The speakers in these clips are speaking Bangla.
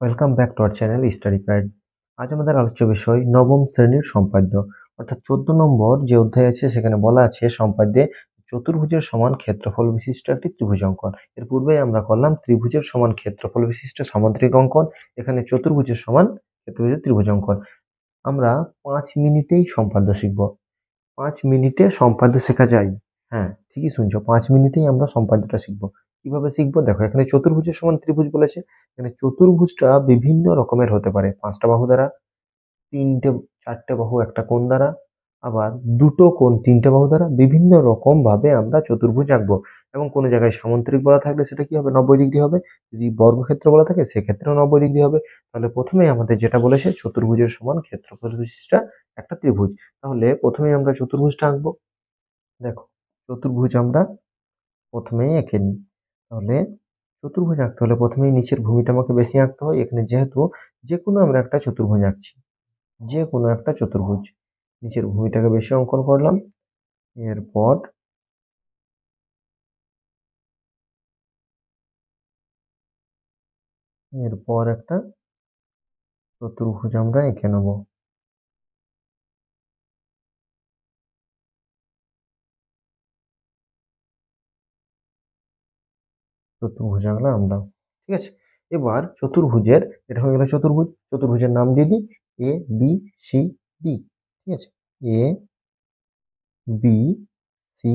Welcome back to our channel study guide আজ আমাদের আলোচ্য বিষয় নবম শ্রেণির সম্পাদ্য। অর্থাৎ চোদ্দ নম্বর যে অধ্যায় আছে, সেখানে বলা আছে, সম্পাদ্যে চতুর্ভুজের সমান ক্ষেত্রফল বিশিষ্ট একটি ত্রিভুজ অঙ্কন। এর পূর্বে আমরা করলাম ত্রিভুজের সমান ক্ষেত্রফল বিশিষ্ট সামুদ্রিক অঙ্কন, এখানে চতুর্ভুজের সমান ক্ষেত্রভুজের ত্রিভুজ অঙ্কন। আমরা পাঁচ মিনিটেই সম্পাদ্য শিখব। পাঁচ মিনিটে সম্পাদ্য শেখা যায়। হ্যাঁ ঠিকই শুনছো, পাঁচ মিনিটেই আমরা সম্পাদ্যটা শিখব। কীভাবে শিখব? দেখো, এখানে চতুর্ভুজের সমান ত্রিভুজ বলেছে। এখানে চতুর্ভুজটা বিভিন্ন রকমের হতে পারে। পাঁচটা বাহু দ্বারা, তিনটে, চারটে বাহু, একটা কোণ দ্বারা, আবার দুটো কোণ, তিনটে বাহু দ্বারা বিভিন্ন রকম ভাবে আমরা চতুর্ভুজ আঁকবো। এবং কোনো জায়গায় সামন্তরিক বলা থাকলে সেটা কি হবে? নব্বই ডিগ্রি হবে। যদি বর্গক্ষেত্র বলা থাকে, সেক্ষেত্রেও নব্বই ডিগ্রি হবে। তাহলে প্রথমেই আমাদের যেটা বলেছে, চতুর্ভুজের সমান ক্ষেত্রফল বিশিষ্ট একটা ত্রিভুজ। তাহলে প্রথমেই আমরা চতুর্ভুজটা আঁকবো। দেখো, চতুর্ভুজ আমরা প্রথমেই এঁকে নিই। তাহলে চতুর্ভুজ আঁকতে হলে প্রথমেই নিচের ভূমিটা আমাকে বেশি আঁকতে হয়। এখানে যেহেতু যে কোনো আমরা একটা চতুর্ভুজ আঁকছি যে কোনো একটা চতুর্ভুজ। নিচের ভূমিটাকে বেশি অঙ্কন করলাম। এরপর এরপর একটা চতুর্ভুজ আমরা এঁকে নেব। চতুর্ভুজ আঁকলাম আমরা, ঠিক আছে? এবার চতুর্ভুজের, এটা হয়ে গেল চতুর্ভুজ, চতুর্ভুজের নাম দিয়ে দিই এ বি সি ডি ঠিক আছে? এ বি সি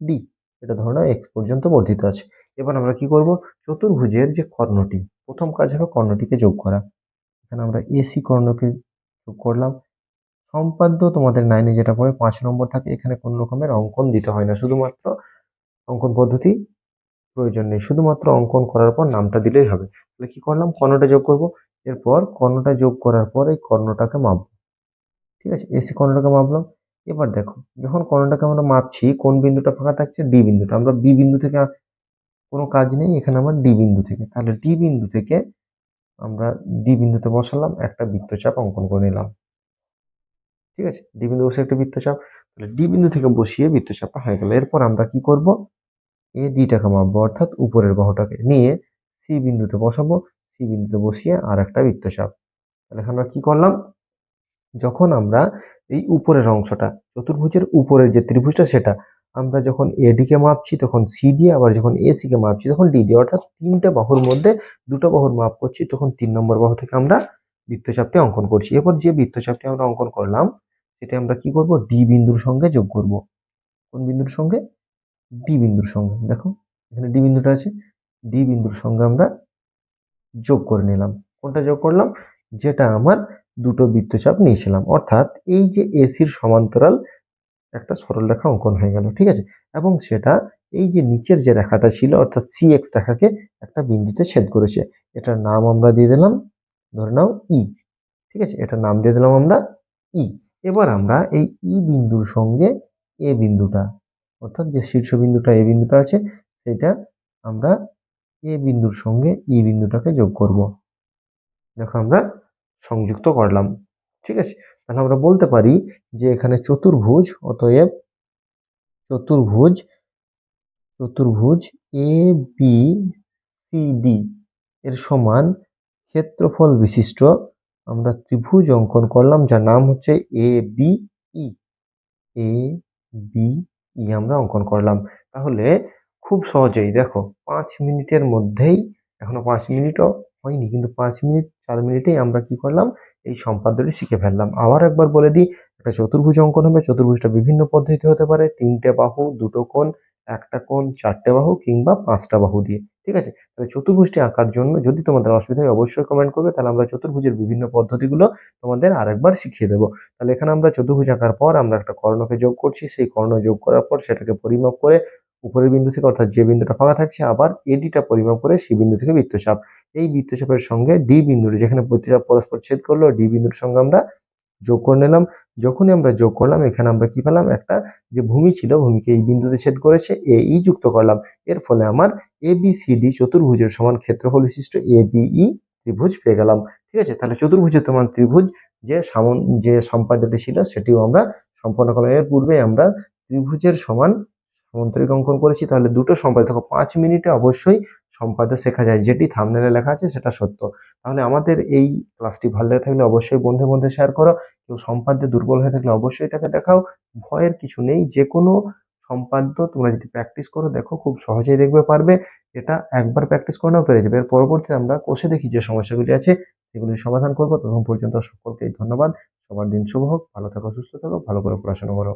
ডি এটা ধরো এক্স পর্যন্ত বর্ধিত আছে। এবার আমরা কি করব? চতুর্ভুজের যে কর্ণটি, প্রথম কাজ হবে কর্ণটিকে যোগ করা। এখানে আমরা এসি কর্ণকে যোগ করলাম। সম্পাদ্য তোমাদের নাইনে যেটা পড়ে, পাঁচ নম্বর থাকে, এখানে কোনো রকমের অঙ্কন দিতে হয় না। শুধুমাত্র অঙ্কন পদ্ধতি প্রয়োজন নেই। শুধুমাত্র অঙ্কন করার পর নামটা দিলেই হবে। তাহলে কি করলাম? কর্ণটা যোগ করব। এরপর কর্ণটা যোগ করার পর এই কর্ণটাকে মাপব। ঠিক আছে? এসি কর্ণটাকে মাপলাম। এবার দেখো, যখন কর্ণটাকে আমরা মাপছি, কোন বিন্দুটা ফাঁকা থাকছে? ডি বিন্দুটা। আমরা বি বিন্দু থেকে কোনো কাজ নেই, এখানে আমার ডি বিন্দু থেকে। তাহলে ডি বিন্দু থেকে আমরা ডি বিন্দুতে বসালাম, একটা বৃত্তচাপ অঙ্কন করে নিলাম। ঠিক আছে? ডি বিন্দু বসে একটা বৃত্তচাপ। তাহলে ডি বিন্দু থেকে বসিয়ে বৃত্তচাপটা হয়ে গেল। এরপর আমরা কি করব? এ ডিটাকে মাপবো, অর্থাৎ উপরের বাহুটাকে নিয়ে সি বিন্দুতে বসাবো সি বিন্দুতে বসিয়ে আর একটা বৃত্তচাপ তাহলে আমরা কি করলাম? যখন আমরা এই উপরের অংশটা, চতুর্ভুজের উপরের যে ত্রিভুজটা সেটা, আমরা যখন এডিকে মাপছি, তখন সি দিয়ে আবার যখন এসিকে মাপছি, তখন ডি দিয়ে, অর্থাৎ তিনটে বাহুর মধ্যে দুটো বাহুর মাপ করছি, তখন তিন নম্বর বাহু থেকে আমরা বৃত্তচাপটি অঙ্কন করছি। এরপর যে বৃত্তচাপটি আমরা অঙ্কন করলাম, সেটা আমরা কি করব? ডি বিন্দুর সঙ্গে যোগ করব। কোন বিন্দুর সঙ্গে? ডি বিন্দুর সঙ্গে দেখো, এখানে ডি বিন্দুটা আছে। ডি বিন্দুর সঙ্গে আমরা যোগ করে নিলাম। কোনটা যোগ করলাম? যেটা আমার দুটো বৃত্তচাপ নিয়েছিলাম। অর্থাৎ এই যে এসির সমান্তরাল একটা সরলরেখা অঙ্কন হয়ে গেল, ঠিক আছে? এবং সেটা এই যে নিচের যে রেখাটা ছিল, অর্থাৎ সি এক্স রেখাকে একটা বিন্দুতে ছেদ করেছে, এটার নাম আমরা দিয়ে দিলাম, ধরে নাও ই ঠিক আছে? এটার নাম দিয়ে দিলাম আমরা ই এবার আমরা এই ই বিন্দুর সঙ্গে এ বিন্দুটা অর্থাৎ যে শীর্ষবিন্দুটা এ বিন্দুটা আছে, সেটা আমরা এ বিন্দুর সঙ্গে ই বিন্দুটাকে যোগ করব। দেখো আমরা সংযুক্ত করলাম, ঠিক আছে? তাহলে আমরা বলতে পারি যে এখানে চতুর্ভুজ, অতএব চতুর্ভুজ চতুর্ভুজ এ, বি, সি, ডি এর সমান ক্ষেত্রফল বিশিষ্ট আমরা ত্রিভুজ অঙ্কন করলাম, যার নাম হচ্ছে এ, বি, ই। এ, বি ই আমরা অঙ্কন করলাম। তাহলে খুব সহজেই দেখো, পাঁচ মিনিটের মধ্যেই, এখনও পাঁচ মিনিটও হয়নি, কিন্তু পাঁচ মিনিট, চার মিনিটেই আমরা কি করলাম? এই সম্পাদ্যটি শিখে ফেললাম। আবার একবার বলে দিই, একটা চতুর্ভুজ অঙ্কন হবে, চতুর্ভুজটা বিভিন্ন পদ্ধতি হতে পারে, তিনটে বাহু, দুটো কোণ একটা কোণ চারটে বাহু কিংবা পাঁচটা বাহু দিয়ে, ঠিক আছে? তাহলে চতুর্ভুজটি আঁকার জন্য যদি তোমাদের অসুবিধা হয়, অবশ্যই কমেন্ট করবে, তাহলে আমরা চতুর্ভুজের বিভিন্ন পদ্ধতিগুলো তোমাদের আরেকবার শিখিয়ে দেবো। তাহলে এখানে আমরা চতুর্ভুজ আঁকার পর আমরা একটা কর্ণকে যোগ করছি, সেই কর্ণ যোগ করার পর সেটাকে পরিমাপ করে উপরের বিন্দু থেকে, অর্থাৎ যে বিন্দুটা ফাঁকা থাকছে, আবার এডিটা পরিমাপ করে সেই বিন্দু থেকে বৃত্তচাপ। এই বৃত্তচাপের সঙ্গে ডি বিন্দুটি, যেখানে বৃত্তচাপ পরস্পর ছেদ করল, ডি বিন্দুর সঙ্গে আমরা যোগ করে নিলাম। যখনই আমরা যোগ করলাম, এখানে আমরা কি পেলাম? একটা যে ভূমি ছিল, ভূমিকে এই বিন্দুতে ছেদ করেছে, এ ই যুক্ত করলাম। এর ফলে আমার এ, বি, সি, ডি চতুর্ভুজের সমান ক্ষেত্রফল বিশিষ্ট এ, বি, ই ত্রিভুজ পেয়ে গেলাম। ঠিক আছে? তাহলে চতুর্ভুজের সমান ত্রিভুজ যে সামন, যে সম্পাদ্যটি ছিল, সেটিও আমরা সম্পন্ন করলাম। এর পূর্বে আমরা ত্রিভুজের সমান সামন্তরিক অঙ্কন করেছি। তাহলে দুটো সম্পাদ্য দেখো, পাঁচ মিনিটে অবশ্যই সম্পাদ্য শেখা যায়, যেটি থামনেলে লেখা আছে সেটা সত্য। তাহলে আমাদের এই ক্লাসটি ভালো লেগে থাকলে অবশ্যই বন্ধু মধ্যে শেয়ার করো। কেউ সম্পাদ্যে দুর্বল হয়ে থাকলে অবশ্যই তাকে দেখাও। ভয়ের কিছু নেই যে কোনো সম্পাদ্য তোমরা যদি প্র্যাকটিস করো, দেখো খুব সহজেই দেখবে পারবে। এটা একবার প্র্যাকটিস করে করলেও পেরে যাবে। এর পরবর্তীতে আমরা কোষে দেখি যে সমস্যাগুলি আছে, সেগুলির সমাধান করব। তখন পর্যন্ত সকলকে ধন্যবাদ। সবার দিন শুভ হোক, ভালো থাকো, সুস্থ থাকো, ভালো করে পড়াশোনা করো।